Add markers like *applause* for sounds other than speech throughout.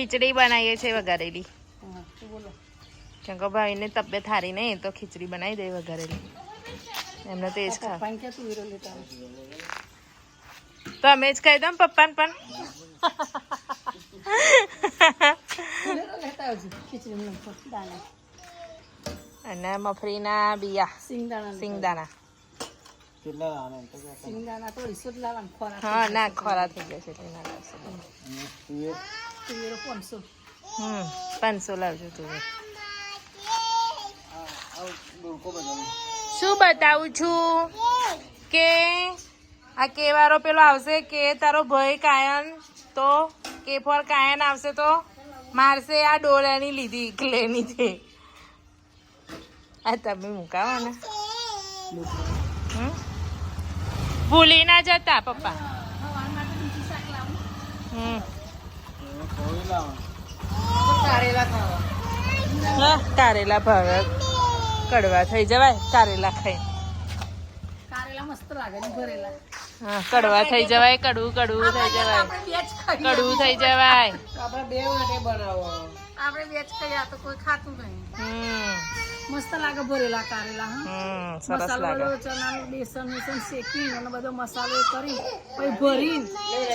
ખીચડી બનાવીએ છીએ વઘારેલી. તો બોલો. તબિયત સારી નહીં તો ખીચડી બનાવી દે વઘારેલી. એમને તો એ જ ખાવ. તું અમે જ કહી દઉં પપ્પાને પણ. અને મફરીના બિયા. સિંગદાણા સિંગદાણા. હા ના ખોરા થઈ ગયા છે ના. તુવેરો પાંચસો હમ પાંચસો લાવજો તું શું બતાવું છું કે આ કેવારો પેલો આવશે કે તારો ભાઈ કાયન તો કે ફોર કાયન આવશે તો મારશે આ ડોળાની લીધી ક્લેની છે આ તમે મુકાવો ને? ભૂલી ના જતા પપ્પા હમ હા, કારેલા ભાવે કડવા થઈ જવાય કારેલા ખાઈ કારેલા મસ્ત લાગે ભરેલા. હા કડવા થઈ જવાય કડવું કડવું થઈ જવાય. આપણે બે જ ખાઈએ. કડવું થઈ જવાય. આપણે બે માટે બનાવો. આપણે બે જ ખાઈએ આ તો કોઈ ખાતું નહીં. મસ્ત લાગે ભરેલા કારેલા હા. મસાલો બધો ચણાનું બેસન બેસન શેકી અને બધો મસાલો કરી પછી ભરીને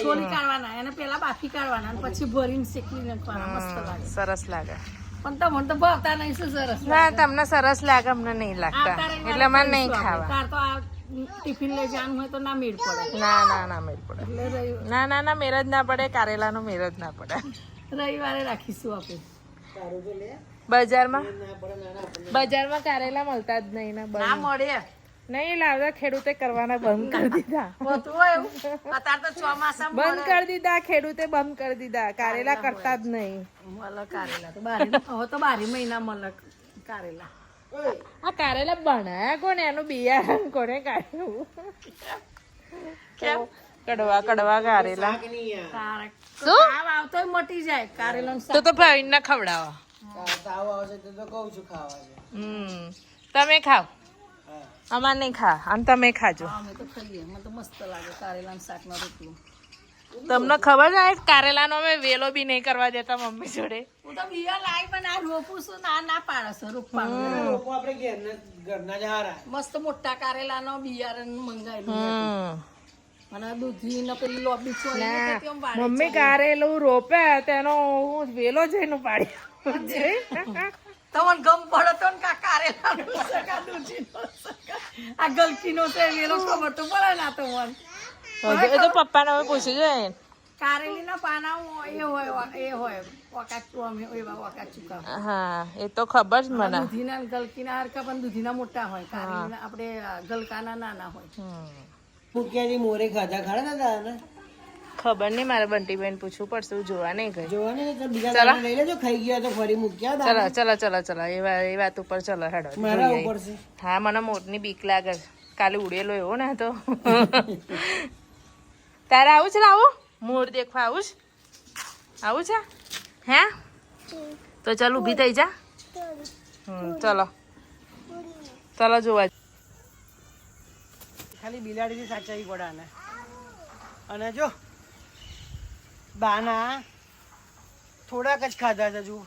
છોલી કાઢવાના એને પેલા બાફી કાઢવાના અને પછી ભરીને શેકી નાખવાના. મસ્ત લાગે. સરસ લાગે. પણ તમને તો ભાવતા નહીં શું સરસ ના તમને સરસ લાગે અમને નહીં લાગતા. એટલે મને નહીં ખાવા. તાર તો આ ટિફિન લઈ જવાનું હોય તો ના મેળ પડે. ના ના ના મેળ પડે. ના ના ના મેર જ ના પડે કારેલાનો મેર જ ના પડે. રવિવારે રાખીશું આપણે. બજારમાં? બજારમાં કારેલા મળતા જ નહીં ના મળે. નહીં લાવતા ખેડૂતે કરવાના બંધ કરી દીધા. બંધ કરી દીધા ખેડૂતે બંધ કરી દીધા. કારેલા કરતા જ નહીં. કારેલા તો બારી હવે તો બારી મહિના મલક કારેલા. આ કારેલા બનાયા કોને? એનું બિયારણ કોને કાઢ્યું? કેમ? કડવા કડવા કારેલા. કારે શું? આવતો મટી જાય. કારેલા તો તો ભાઈ ને ખવડાવો. તમે ખાવ અમાર નહીં ખા. આમ તમે ખાજો. અમે તો ખાઈએ. મને તો મસ્ત લાગે કારેલાનું તમને ખબર છે કારેલાનો અમે વેલો બી નહીં કરવા દેતા મમ્મી જોડે. હું તો પણ આ રોપું છું ના ના પાડે છે રોપવાનું. મસ્ત મોટા કારેલાનો બિયારણ મંગાવેલું હમ. અને દૂધી ને પેલી લોબી ચોળી ના, ને તેમ વાળે મમ્મી કારેલું રોપે તેનો હું વેલો જઈને પાડી તમને ગમ પડે તો ને કા કારેલાનો શાક, આ દૂધીનો નો આ ગલકીનો છે એનો ખબર તો પડે ના તો મન. એ તો પપ્પાને હવે પૂછી જોઈએ કારેલીના પાના એ હોય એ હોય વકા ચોમે એવા વકા ચૂકા હા એ તો ખબર જ મને. દૂધીના ગલકીના હરકા પણ દૂધીના મોટા હોય. કારેલીના આપણે ગલકાના નાના હોય. હમ. મોરે ખાધા? ખાડા ના દાદા ખબર નહીં મારે બંટીબેન પૂછવું પડશે હું જોવા નહીં ગઈ. જોવા નહીં તો બીજા ચલા. લઈ લેજો ખાઈ ગયા તો ફરી મૂક્યા ચલો ચલો ચલો ચલો એ વાત એ વાત ઉપર ચલો હેડો મારા ઉપર છે. હા મને મોરની બીક લાગે કાલે ઉડેલો એવો ને તો. *laughs* તારે આવું છે ને આવું? મોર દેખવા આવું છે? આવું છે? હે? તો ચાલ ઊભી થઈ જા. ચલો. ચલો જોવા ખાલી બિલાડીથી સાચવી પડે અને જો બાના થોડાક જ ખાધા છે હજુ.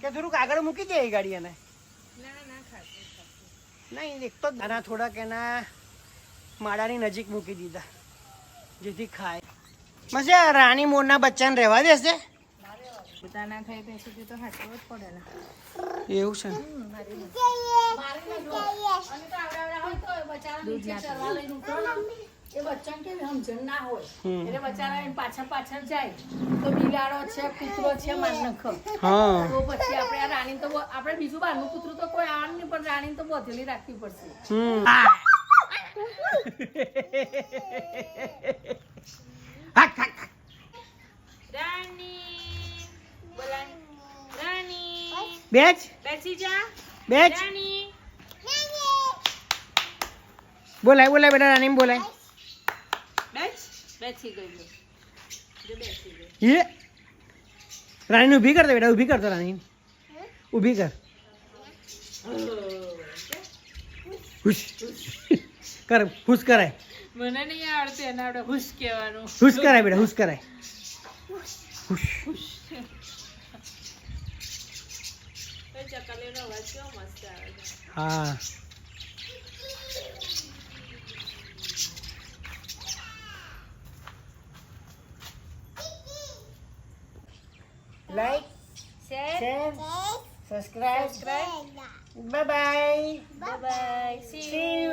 કે થોડુંક આગળ મૂકી દે એ ગાડી એને. નહીં એક તો દાના થોડાક એના માળાની નજીક મૂકી દીધા. જેથી ખાય. મસે રાણી મોરના બચ્ચાને રહેવા દેશે? એવું છે એ બચ્ચાને કે સમજણ ના હોય. એટલે બચારા એને પાછળ પાછળ જાય. તો બિલાડો છે કૂતરો છે માનખ. હા. તો પછી આપણે આ રાણી તો આપણે બીજું બહારનું કૂતરું તો કોઈ આવવાનું નહીં પણ રાણી તો બધેલી રાખવી પડશે. રાણી રાણી બેચ બેસી જા. બેચ રાણી. બોલાય બોલાય બેટા રાની બોલાય. બેસી ગઈ જો બેસી ગઈ. એ રાણીને ઊભી કર બેટા ઊભી કર રાણી. ઊભી કર. ખુશ કર ખુશ કરાય. મને નહીં આવડતું એના આપણે ખુશ કહેવાનું. ખુશ કરાય બેટા ખુશ કરાય. ખુશ ખુશ હા. like, share, subscribe. Subscribe. Bye-bye. Bye-bye. See you.